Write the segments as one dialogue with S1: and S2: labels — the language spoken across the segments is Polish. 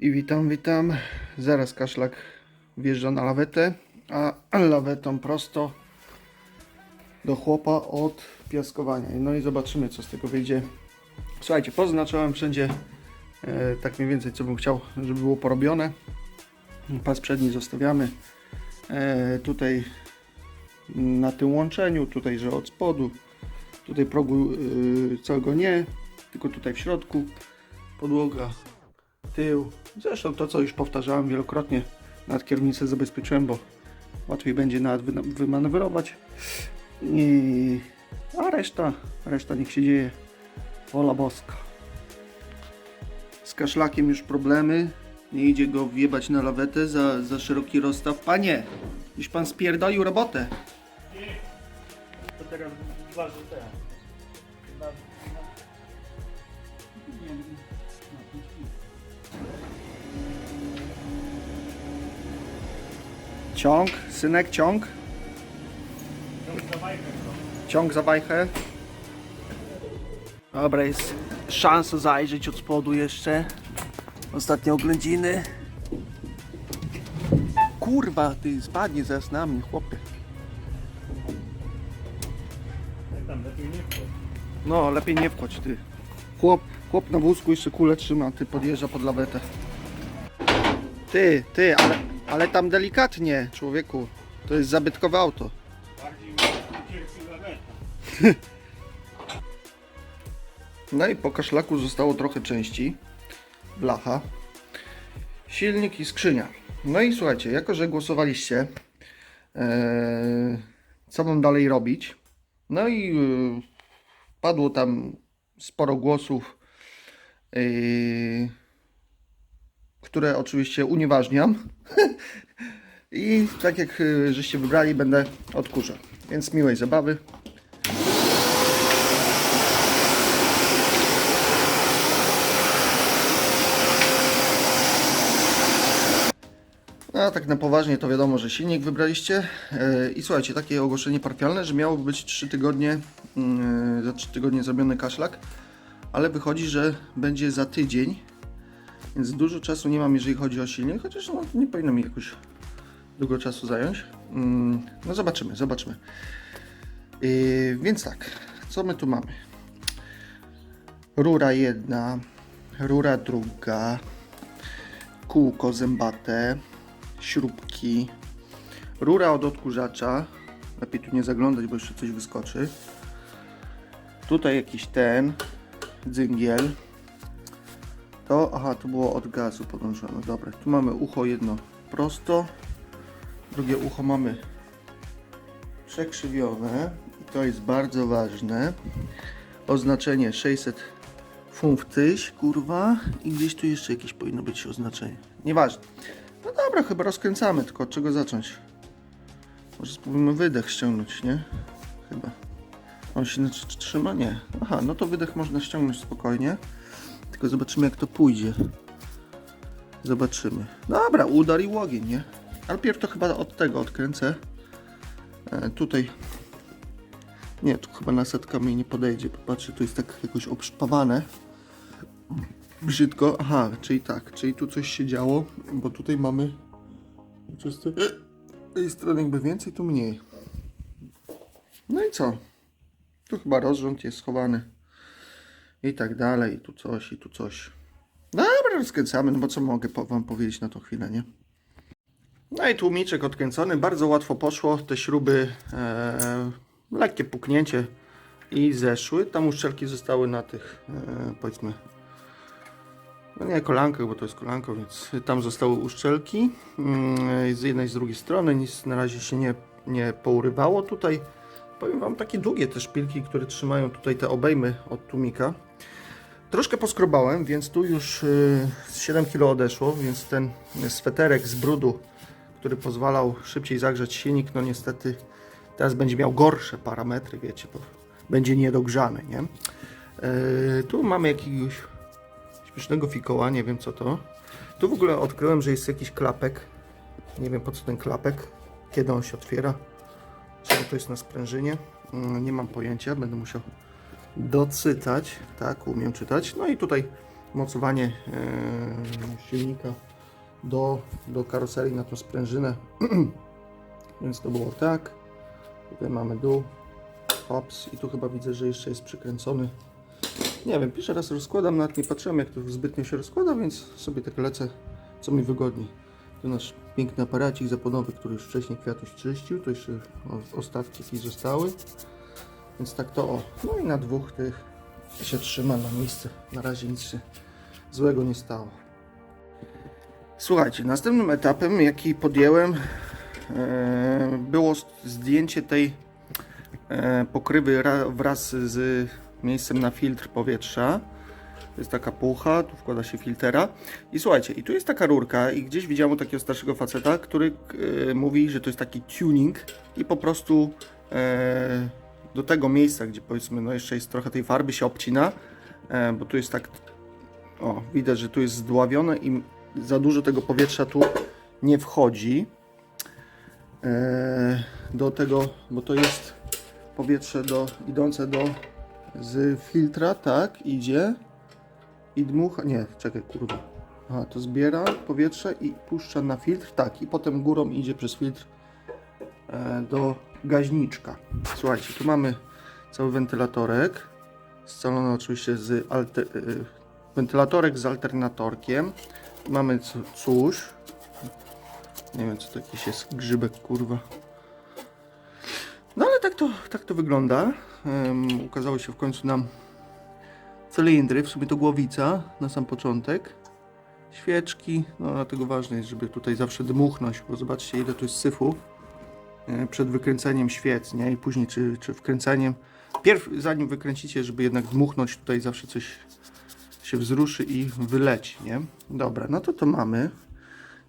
S1: I witam, witam. Zaraz kaszlak wjeżdża na lawetę, a lawetą prosto do chłopa od piaskowania. No i zobaczymy, co z tego wyjdzie. Słuchajcie, poznaczyłem wszędzie e, tak mniej więcej, co bym chciał, żeby było porobione. Pas przedni zostawiamy. E, tutaj na tym łączeniu, tutaj, że od spodu. Tutaj progu y, całego nie, tylko tutaj w środku. Podłoga tył. Zresztą to, co już powtarzałem wielokrotnie, nad kierownicę zabezpieczyłem, bo łatwiej będzie nawet wymanewrować. I... A reszta, reszta niech się dzieje. Wola boska. Z kaszlakiem już problemy. Nie idzie go wjebać na lawetę za, za szeroki rozstaw. Panie, już pan spierdolił robotę.
S2: To teraz.
S1: Ciąg, synek, ciąg.
S2: bajkę.
S1: Ciąg za wajchę. Dobra, jest szansa zajrzeć od spodu jeszcze. Ostatnie oględziny. Kurwa, ty spadnie zaraz na mnie, chłopie. No, lepiej nie wchodź, ty. Chłop, chłop na wózku jeszcze kulę trzyma, ty podjeżdża pod lawetę. Ty, ty, ale, ale tam delikatnie, człowieku. To jest zabytkowe auto. No i po kaszlaku zostało trochę części. Blacha. Silnik i skrzynia. No i słuchajcie, jako że głosowaliście, e, co mam dalej robić? No i e, padło tam sporo głosów, e, które oczywiście unieważniam. I tak jak e, żeście wybrali, będę odkurzał. Więc miłej zabawy. A tak na poważnie to wiadomo, że silnik wybraliście. E, I słuchajcie, takie ogłoszenie parafialne, że miało być 3 tygodnie, mm, za 3 tygodnie zrobiony kaszlak, ale wychodzi, że będzie za tydzień, więc dużo czasu nie mam, jeżeli chodzi o silnik, chociaż no, nie powinno mi jakoś długo czasu zająć. Mm, No zobaczymy, zobaczymy. E, Więc tak, co my tu mamy? Rura jedna, rura druga, kółko zębate, śrubki, rura od odkurzacza. Lepiej tu nie zaglądać, bo jeszcze coś wyskoczy. Tutaj jakiś ten dzyngiel. To, aha, to było od gazu podłączone. Dobra, tu mamy ucho jedno prosto, drugie ucho mamy przekrzywione. I to jest bardzo ważne. Oznaczenie 600 funów tyś, kurwa. I gdzieś tu jeszcze jakieś powinno być oznaczenie. Nieważne. No dobra, chyba rozkręcamy, tylko od czego zacząć? Może spróbujmy wydech ściągnąć, nie? Chyba. On się na- trzyma? Nie. Aha, no to wydech można ściągnąć spokojnie. Tylko zobaczymy jak to pójdzie. Zobaczymy. Dobra, udar i ogień, nie? Ale pierw to chyba od tego odkręcę. E, tutaj. Nie, tu chyba nasetka mi nie podejdzie. Popatrzcie, tu jest tak jakoś obszpawane brzydko. Aha, czyli tak, czyli tu coś się działo, bo tutaj mamy przez te- tej strony jakby więcej, tu mniej. No i co? Tu chyba rozrząd jest schowany. I tak dalej, i tu coś, i tu coś. Dobra, rozkręcamy, no bo co mogę wam powiedzieć na tą chwilę, nie? No i tłumiczek odkręcony, bardzo łatwo poszło. Te śruby, e, lekkie puknięcie i zeszły. Tam uszczelki zostały na tych, e, powiedzmy, no nie kolankach, bo to jest kolanko, więc tam zostały uszczelki mm, z jednej z drugiej strony. Nic na razie się nie, nie pourywało tutaj. Powiem Wam, takie długie te szpilki, które trzymają tutaj te obejmy od tłumika. Troszkę poskrobałem, więc tu już y, z 7 kg odeszło, więc ten sweterek z brudu, który pozwalał szybciej zagrzać silnik, no niestety teraz będzie miał gorsze parametry, wiecie, bo będzie niedogrzany, nie? Y, tu mamy jakiegoś śmiesznego fikoła, nie wiem co to. Tu w ogóle odkryłem, że jest jakiś klapek. Nie wiem po co ten klapek, kiedy on się otwiera. Czemu to jest na sprężynie? Mm, Nie mam pojęcia, będę musiał docytać. Tak, umiem czytać. No i tutaj mocowanie e, silnika do, do karoserii na tą sprężynę. Więc to było tak. Tutaj mamy dół. Hops. I tu chyba widzę, że jeszcze jest przykręcony. Nie wiem, pierwszy raz rozkładam, nawet nie patrzyłem jak to zbytnio się rozkłada, więc sobie tak lecę, co mi wygodniej. To nasz piękny aparacik zaponowy, który już wcześniej kwiatuś czyścił, to jeszcze ostatki zostały. Więc tak to o. No i na dwóch tych się trzyma na miejsce. Na razie nic się złego nie stało. Słuchajcie, następnym etapem, jaki podjęłem, e, było zdjęcie tej e, pokrywy ra, wraz z miejscem na filtr powietrza. To jest taka pucha, tu wkłada się filtera. I słuchajcie, i tu jest taka rurka i gdzieś widziałem takiego starszego faceta, który e, mówi, że to jest taki tuning i po prostu do tego miejsca, gdzie powiedzmy, no jeszcze jest trochę tej farby się obcina, e, bo tu jest tak, o, widać, że tu jest zdławione i za dużo tego powietrza tu nie wchodzi. E, do tego, bo to jest powietrze do, idące do z filtra, tak, idzie i dmucha, nie, czekaj, kurwa. Aha, to zbiera powietrze i puszcza na filtr, tak, i potem górą idzie przez filtr e, do gaźniczka. Słuchajcie, tu mamy cały wentylatorek, scalony oczywiście z alter, e, wentylatorek z alternatorkiem. Mamy co- coś, nie wiem co to jakiś jest grzybek, kurwa. No ale tak to, tak to wygląda. Em, ukazało się w końcu nam cylindry, w sumie to głowica na sam początek. Świeczki, no dlatego ważne jest, żeby tutaj zawsze dmuchnąć, bo zobaczcie ile tu jest syfu e, przed wykręceniem świec, nie? I później czy, czy wkręcaniem. Pierw zanim wykręcicie, żeby jednak dmuchnąć, tutaj zawsze coś się wzruszy i wyleci, nie? Dobra, no to to mamy.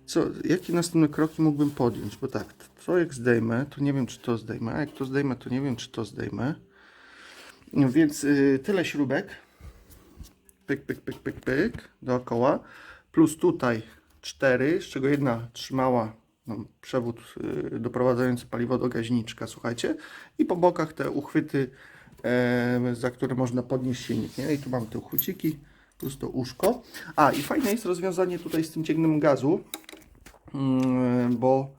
S1: Co, jakie następne kroki mógłbym podjąć? Bo tak, to jak zdejmę, to nie wiem, czy to zdejmę, a jak to zdejmę, to nie wiem, czy to zdejmę. No więc y, tyle śrubek. Pyk, pyk, pyk, pyk, pyk, dookoła. Plus tutaj cztery, z czego jedna trzymała no, przewód y, doprowadzający paliwo do gaźniczka, słuchajcie. I po bokach te uchwyty, e, za które można podnieść silnik, nie? I tu mamy te uchwyciki, plus to uszko. A, i fajne jest rozwiązanie tutaj z tym cięgnem gazu, Mm, bo,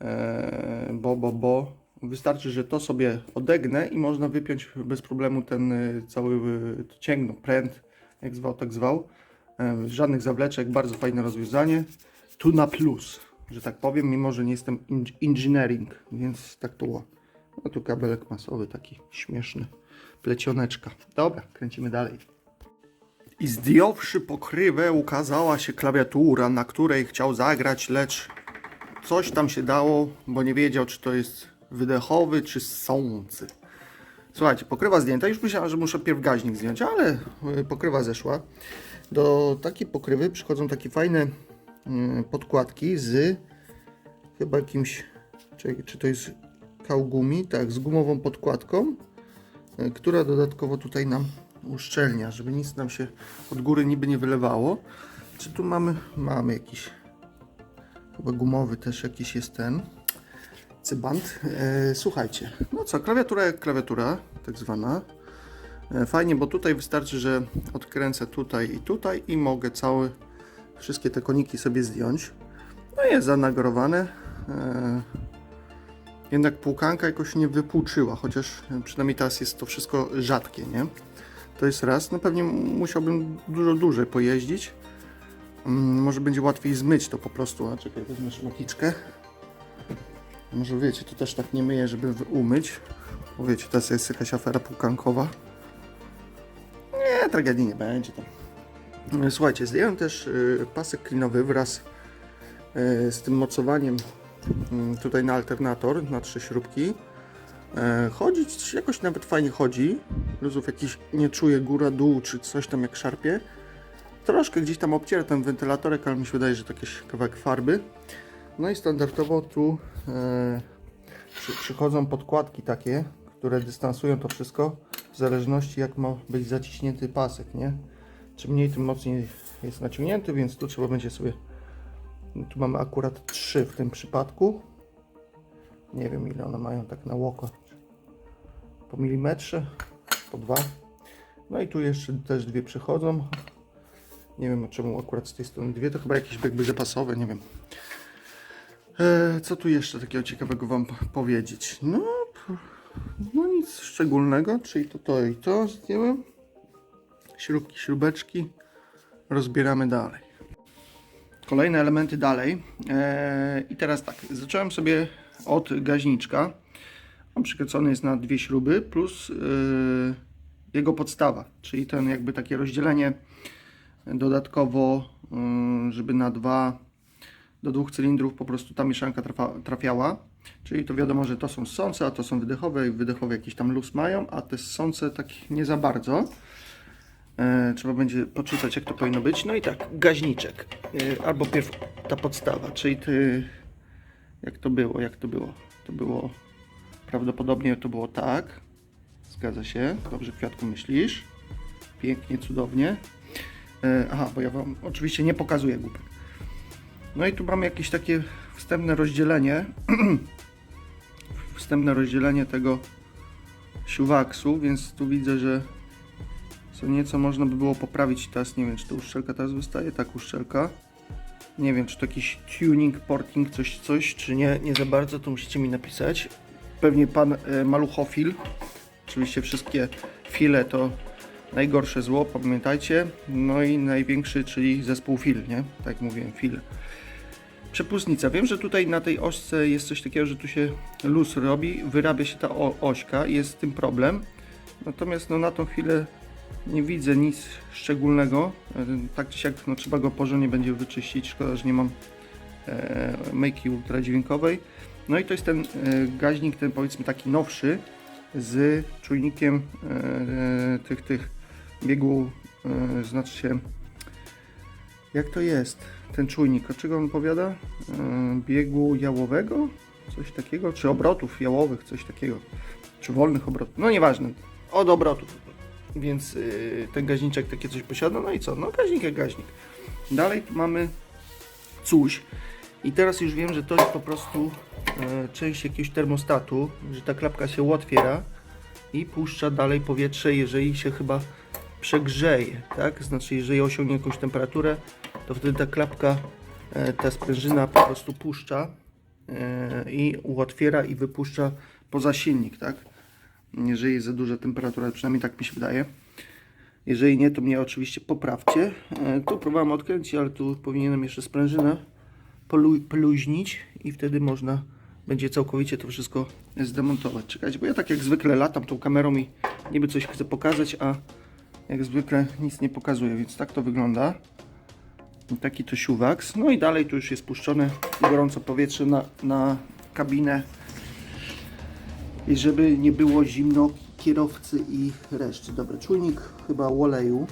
S1: e, bo, bo, bo wystarczy, że to sobie odegnę i można wypiąć bez problemu ten e, cały e, cięgno, pręt, jak zwał, tak zwał. E, Żadnych zawleczek, bardzo fajne rozwiązanie. Tu na plus, że tak powiem, mimo że nie jestem in- engineering, więc tak to. No tu kabelek masowy, taki śmieszny, plecioneczka. Dobra, kręcimy dalej. I zdjąwszy pokrywę, ukazała się klawiatura, na której chciał zagrać, lecz coś tam się dało, bo nie wiedział, czy to jest wydechowy, czy sący. Słuchajcie, pokrywa zdjęta. Już myślałem, że muszę pierw gaźnik zdjąć, ale y, pokrywa zeszła. Do takiej pokrywy przychodzą takie fajne podkładki z chyba jakimś, czy, czy to jest kaugumi, tak, z gumową podkładką, y, która dodatkowo tutaj nam uszczelnia, żeby nic nam się od góry niby nie wylewało. Czy tu mamy, mamy jakiś chyba gumowy też jakiś jest ten cybant. E, słuchajcie, no co, klawiatura jak klawiatura, tak zwana. E, fajnie, bo tutaj wystarczy, że odkręcę tutaj i tutaj i mogę całe, wszystkie te koniki sobie zdjąć. No jest zanagorowane. E, jednak płukanka jakoś nie wypłuczyła, chociaż przynajmniej teraz jest to wszystko rzadkie, nie? To jest raz. No pewnie musiałbym dużo dłużej pojeździć. Mm, Może będzie łatwiej zmyć to po prostu. A czekaj, wezmę szmatniczkę. Może wiecie, to też tak nie myję, żeby umyć. Bo wiecie, teraz jest jakaś afera pukankowa. Nie, tragedii nie będzie tam. Słuchajcie, zdjąłem też y, pasek klinowy wraz y, z tym mocowaniem y, tutaj na alternator, na trzy śrubki. E, Chodzić jakoś nawet fajnie chodzi. Luzów jakiś nie czuję góra, dół czy coś tam jak szarpie. Troszkę gdzieś tam obciera ten wentylatorek, ale mi się wydaje, że to jakiś kawałek farby. No i standardowo tu e, przy, przychodzą podkładki takie, które dystansują to wszystko w zależności jak ma być zaciśnięty pasek, nie? Czym mniej, tym mocniej jest naciągnięty, więc tu trzeba będzie sobie... Tu mamy akurat trzy w tym przypadku. Nie wiem ile one mają tak na oko. Po milimetrze, po dwa. No i tu jeszcze też dwie przychodzą. Nie wiem czemu akurat z tej strony dwie, to chyba jakieś jakby zapasowe, nie wiem. E, co tu jeszcze takiego ciekawego Wam powiedzieć? No, no nic szczególnego, czyli to to i to zdjąłem. Śrubki, śrubeczki. Rozbieramy dalej. Kolejne elementy dalej. E, I teraz tak, zacząłem sobie od gaźniczka. On przykręcony jest na dwie śruby plus e, jego podstawa, czyli ten jakby takie rozdzielenie dodatkowo, y, żeby na dwa, do dwóch cylindrów po prostu ta mieszanka trafa, trafiała. Czyli to wiadomo, że to są ssące, a to są wydechowe i wydechowe jakiś tam luz mają, a te ssące tak nie za bardzo. E, trzeba będzie poczytać jak to powinno być. No i tak, gaźniczek. E, albo pierw ta podstawa, czyli ty, jak to było, jak to było? To było prawdopodobnie to było tak. Zgadza się. Dobrze kwiatku myślisz. Pięknie, cudownie. E, Aha, bo ja Wam oczywiście nie pokazuję głupek. No i tu mamy jakieś takie wstępne rozdzielenie. wstępne rozdzielenie tego siuwaksu, więc tu widzę, że co nieco można by było poprawić teraz. Nie wiem, czy to uszczelka teraz wystaje? Tak, uszczelka. Nie wiem, czy to jakiś tuning, porting, coś, coś, czy nie, nie za bardzo, to musicie mi napisać. Pewnie pan e, maluchofil. Oczywiście wszystkie file to najgorsze zło, pamiętajcie. No i największy, czyli zespół fil, nie? Tak mówiłem, fil. Przepustnica. Wiem, że tutaj na tej ośce jest coś takiego, że tu się luz robi, wyrabia się ta ośka, jest z tym problem. Natomiast no, na tą chwilę nie widzę nic szczególnego. E, Tak czy siak no, trzeba go porządnie będzie wyczyścić. Szkoda, że nie mam e, myjki ultradźwiękowej. No i to jest ten e, gaźnik, ten powiedzmy taki nowszy, z czujnikiem e, tych, tych biegu, e, znaczy się, jak to jest, ten czujnik, od czego on powiada? E, biegu jałowego? Coś takiego, czy obrotów jałowych, coś takiego, czy wolnych obrotów, no nieważne, od obrotów, więc e, ten gaźniczek takie coś posiada, no i co, no gaźnik jak gaźnik. Dalej mamy coś, i teraz już wiem, że to jest po prostu e, część jakiegoś termostatu, że ta klapka się otwiera i puszcza dalej powietrze, jeżeli się chyba przegrzeje, tak? Znaczy, jeżeli osiągnie jakąś temperaturę, to wtedy ta klapka, e, ta sprężyna po prostu puszcza e, i uotwiera i wypuszcza poza silnik, tak? Jeżeli jest za duża temperatura, przynajmniej tak mi się wydaje. Jeżeli nie, to mnie oczywiście poprawcie. E, Tu próbowałem odkręcić, ale tu powinienem jeszcze sprężynę polu- poluźnić i wtedy można będzie całkowicie to wszystko zdemontować. Czekajcie, bo ja tak jak zwykle latam tą kamerą i niby coś chcę pokazać, a jak zwykle nic nie pokazuję, więc tak to wygląda. Taki to siuwaks. No i dalej tu już jest puszczone gorąco powietrze na, na kabinę. I żeby nie było zimno kierowcy i reszty. Dobra, czujnik chyba oleju.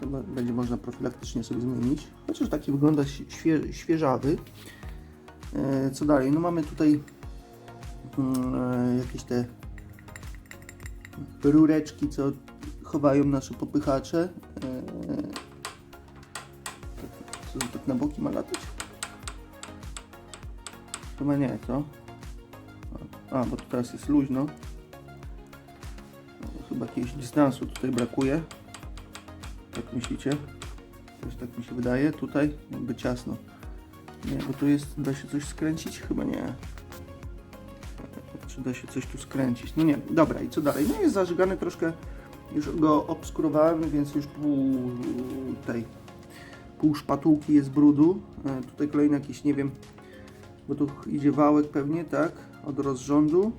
S1: To będzie można profilaktycznie sobie zmienić. Chociaż taki wygląda świe, świeżawy. E, co dalej? No mamy tutaj mm, e, jakieś te rureczki, co chowają nasze popychacze. E, co tak na boki ma latać? Chyba nie, co? A, bo tu teraz jest luźno. No, chyba jakiegoś dystansu tutaj brakuje. Jak myślicie? Też tak mi się wydaje. Tutaj jakby ciasno. Nie, bo tu jest, da się coś skręcić? Chyba nie. Czy da się coś tu skręcić? No nie, dobra i co dalej? No jest zażygany troszkę, już go obskurowałem, więc już pół tej, pół szpatułki jest brudu. E, tutaj kolejny jakiś, nie wiem, bo tu idzie wałek pewnie, tak, od rozrządu.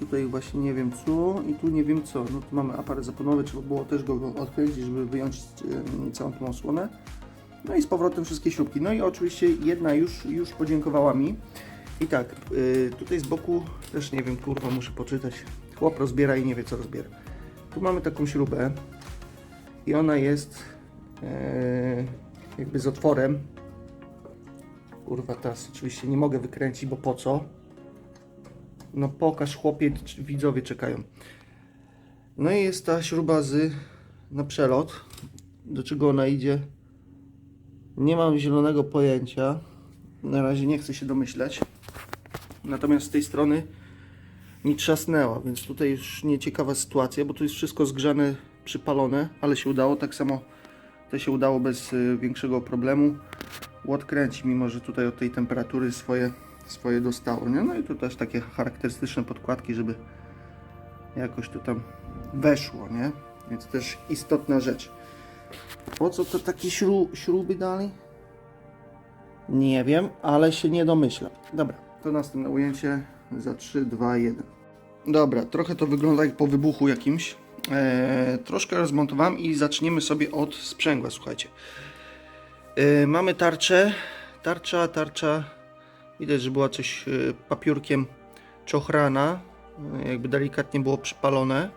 S1: Tutaj właśnie nie wiem co i tu nie wiem co. No tu mamy aparat zaponowy, trzeba było też go odkręcić, żeby wyjąć całą tą osłonę. No i z powrotem wszystkie śrubki. No i oczywiście jedna już, już podziękowała mi. I tak, y, tutaj z boku też nie wiem, kurwa, muszę poczytać. Chłop rozbiera i nie wie co rozbiera. Tu mamy taką śrubę i ona jest e, jakby z otworem. Kurwa, teraz oczywiście nie mogę wykręcić, bo po co? No pokaż chłopie, widzowie czekają. No i jest ta śruba z na przelot. Do czego ona idzie? Nie mam zielonego pojęcia. Na razie nie chcę się domyślać. Natomiast z tej strony mi trzasnęła, więc tutaj już nieciekawa sytuacja, bo tu jest wszystko zgrzane, przypalone, ale się udało. Tak samo to się udało bez y, większego problemu odkręcić, mimo że tutaj od tej temperatury swoje, swoje dostało. Nie? No i tu też takie charakterystyczne podkładki, żeby jakoś to tam weszło, nie? Więc też istotna rzecz. Po co to takie śru śruby dali? Nie wiem, ale się nie domyślam. Dobra, to następne ujęcie za 3, 2, 1. Dobra, trochę to wygląda jak po wybuchu jakimś. Eee, troszkę rozmontowałem i zaczniemy sobie od sprzęgła, słuchajcie. Eee, mamy tarczę. Tarcza, tarcza. Widać, że była coś e, papiurkiem czochrana. E, jakby delikatnie było przypalone.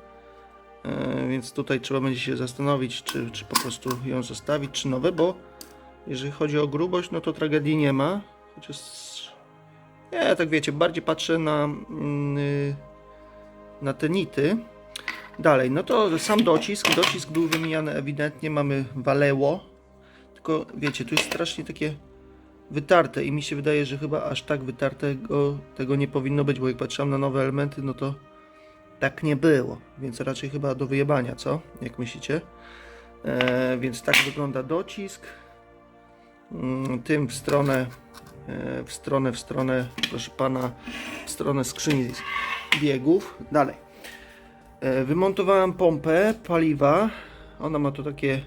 S1: E, więc tutaj trzeba będzie się zastanowić, czy, czy po prostu ją zostawić, czy nowe, bo jeżeli chodzi o grubość, no to tragedii nie ma. Chociaż nie, tak wiecie, bardziej patrzę na, mm, y, na te nity. Dalej, no to sam docisk. Docisk był wymieniany ewidentnie, mamy waleło. Tylko wiecie, tu jest strasznie takie wytarte i mi się wydaje, że chyba aż tak wytartego tego nie powinno być, bo jak patrzyłem na nowe elementy, no to tak nie było. Więc raczej chyba do wyjebania, co? Jak myślicie? E, więc tak wygląda docisk. Mm, Tym w stronę, e, w stronę, w stronę, proszę pana, w stronę skrzyni biegów. Dalej. E, Wymontowałem pompę paliwa. Ona ma tu takie,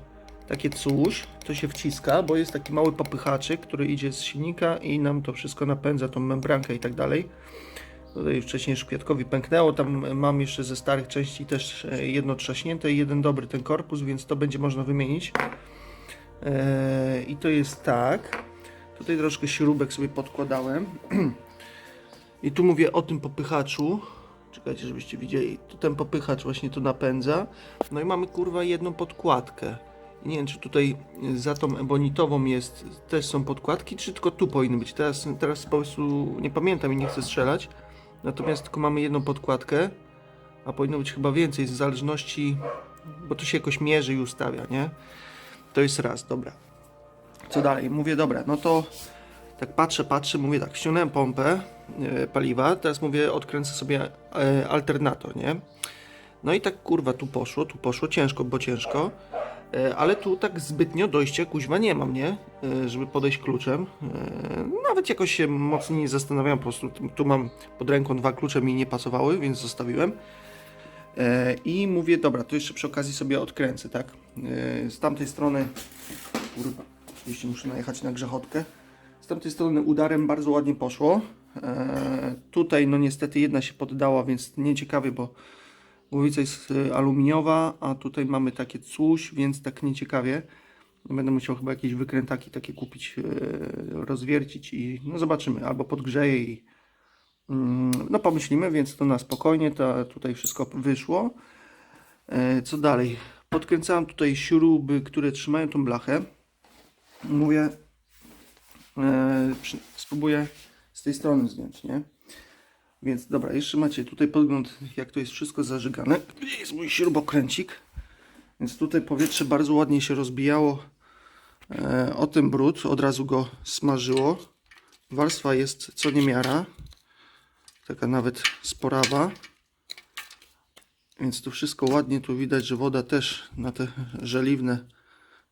S1: takie coś, to się wciska, bo jest taki mały popychaczyk, który idzie z silnika i nam to wszystko napędza, tą membrankę i tak dalej. Tutaj wcześniej szkwiatkowi pęknęło, tam mam jeszcze ze starych części też e, jedno trzaśnięte i jeden dobry ten korpus, więc to będzie można wymienić. Eee, I to jest tak. Tutaj troszkę śrubek sobie podkładałem. I tu mówię o tym popychaczu. Czekajcie, żebyście widzieli. Tu ten popychacz właśnie to napędza. No i mamy kurwa jedną podkładkę. Nie wiem, czy tutaj za tą ebonitową jest, też są podkładki, czy tylko tu powinny być. Teraz, teraz po prostu nie pamiętam i nie chcę strzelać. Natomiast tylko mamy jedną podkładkę, a powinno być chyba więcej, w zależności, bo to się jakoś mierzy i ustawia, nie? To jest raz, dobra. Co dalej? Mówię, dobra, no to tak patrzę, patrzę, mówię tak, ściągnąłem pompę e, paliwa, teraz mówię, odkręcę sobie e, alternator, nie? No i tak kurwa tu poszło, tu poszło, ciężko, bo ciężko, ale tu tak zbytnio dojścia kuźwa nie mam, nie? E, żeby podejść kluczem. E, nawet jakoś się mocno nie zastanawiałem, po prostu tu, mam pod ręką dwa klucze mi nie pasowały, więc zostawiłem. E, I mówię, dobra, to jeszcze przy okazji sobie odkręcę, tak? E, Z tamtej strony, kurwa, oczywiście muszę najechać na grzechotkę. Z tamtej strony udarem bardzo ładnie poszło. E, Tutaj, no niestety, jedna się poddała, więc nieciekawie, bo głowica jest e, aluminiowa, a tutaj mamy takie coś, więc tak nieciekawie. Będę musiał chyba jakieś wykrętaki takie kupić, e, rozwiercić i no zobaczymy, albo podgrzeję i Mm, No pomyślimy, więc to na spokojnie, to tutaj wszystko wyszło. E, Co dalej? Podkręcałem tutaj śruby, które trzymają tą blachę. Mówię, spróbuję z tej strony zdjąć, nie? Więc dobra, jeszcze macie tutaj podgląd, jak to jest wszystko zażygane. Gdzie jest mój śrubokręcik? Więc tutaj powietrze bardzo ładnie się rozbijało e, o ten brud, od razu go smażyło. Warstwa jest co niemiara taka nawet sporawa. Więc tu wszystko ładnie, tu widać, że woda też na te żeliwne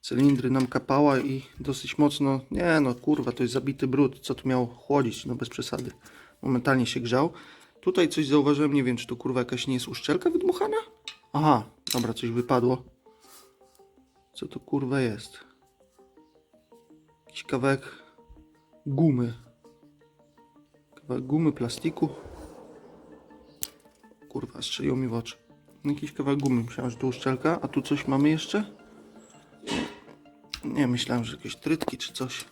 S1: cylindry nam kapała i dosyć mocno, nie no kurwa, to jest zabity brud, co tu miał chłodzić, no bez przesady. Momentalnie się grzał. Tutaj coś zauważyłem, nie wiem, czy to kurwa jakaś nie jest uszczelka wydmuchana? Aha, dobra, coś wypadło. Co to kurwa jest? Jakiś kawałek gumy. Kawałek gumy, plastiku. Kurwa, strzeliło mi w oczy. Jakiś kawałek gumy, myślałem, że to uszczelka, a tu coś mamy jeszcze? Nie, myślałem, że jakieś trytki czy coś.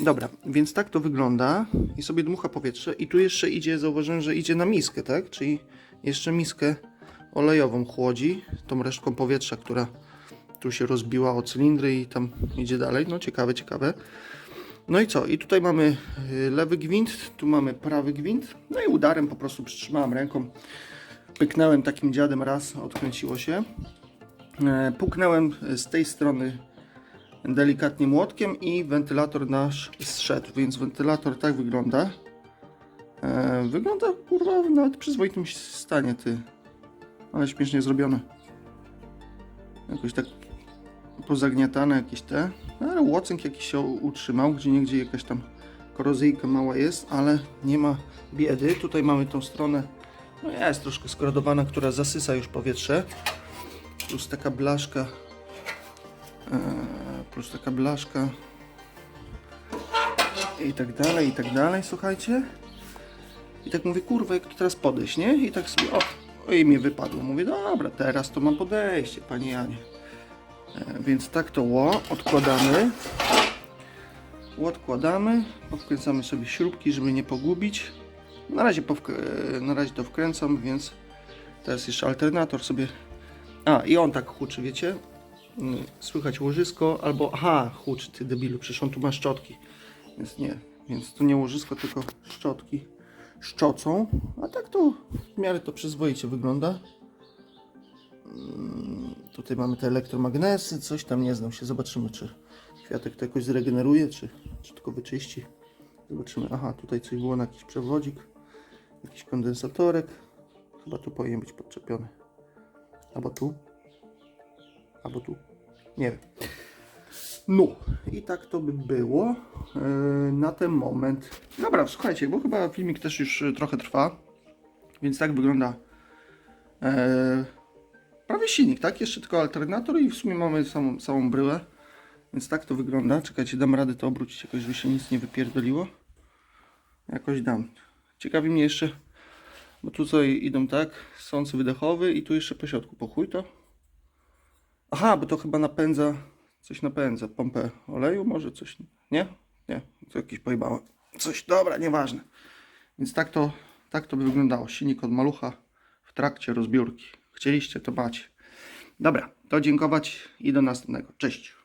S1: Dobra, więc tak to wygląda i sobie dmucha powietrze i tu jeszcze idzie, zauważyłem, że idzie na miskę, tak? Czyli jeszcze miskę olejową chłodzi, tą resztką powietrza, która tu się rozbiła o cylindry i tam idzie dalej. No ciekawe, ciekawe. No i co? I tutaj mamy y, lewy gwint, tu mamy prawy gwint. No i udarem po prostu przytrzymałem ręką. Pyknąłem takim dziadem raz, odkręciło się. E, Puknąłem z tej strony delikatnie młotkiem i wentylator nasz zszedł, więc wentylator tak wygląda. E, Wygląda kurwa w nawet przyzwoitym stanie ty. Ale śmiesznie zrobione. Jakoś tak pozagniatane jakieś te, no, ale łocynk jakiś się utrzymał, gdzie niegdzie jakaś tam korozyjka mała jest, ale nie ma biedy. Tutaj mamy tą stronę, no jest troszkę skorodowana, która zasysa już powietrze, plus taka blaszka, e, plus taka blaszka i tak dalej, i tak dalej, słuchajcie. I tak mówię, kurwa, jak tu teraz podejść, nie? I tak sobie, o, i mi wypadło. Mówię, dobra, teraz to mam podejście, panie Janie. E, więc tak to ło, odkładamy. Odkładamy, powkręcamy sobie śrubki, żeby nie pogubić. Na razie, e, na razie to wkręcam, więc teraz jeszcze alternator sobie... A, i on tak huczy, wiecie? Słychać łożysko, albo... Aha, huczy, ty debilu, przecież on tu ma szczotki. Więc nie, więc to nie łożysko, tylko szczotki szczocą. A tak to w miarę to przyzwoicie wygląda. Mm, Tutaj mamy te elektromagnesy, coś tam nie znam się. Zobaczymy, czy kwiatek to jakoś zregeneruje, czy, czy tylko wyczyści. Zobaczymy. Aha, tutaj coś było na jakiś przewodzik, jakiś kondensatorek. Chyba tu powinien być podczepiony. Albo tu. Albo tu. Nie wiem. No, i tak to by było e, na ten moment. Dobra, słuchajcie, bo chyba filmik też już e, trochę trwa, więc tak wygląda e, prawie silnik, tak? Jeszcze tylko alternator i w sumie mamy samą, samą bryłę, więc tak to wygląda. Czekajcie, dam radę to obrócić jakoś, żeby się nic nie wypierdoliło. Jakoś dam. Ciekawi mnie jeszcze, bo tutaj idą tak, sący wydechowy i tu jeszcze po środku, po chuj to. Aha, bo to chyba napędza, coś napędza, pompę oleju może, coś, nie? Nie, to jakieś pojebałem. Coś, dobra, nieważne. Więc tak to, tak to by wyglądało. Silnik od malucha w trakcie rozbiórki. Chcieliście, to macie. Dobra, to dziękować i do następnego. Cześć.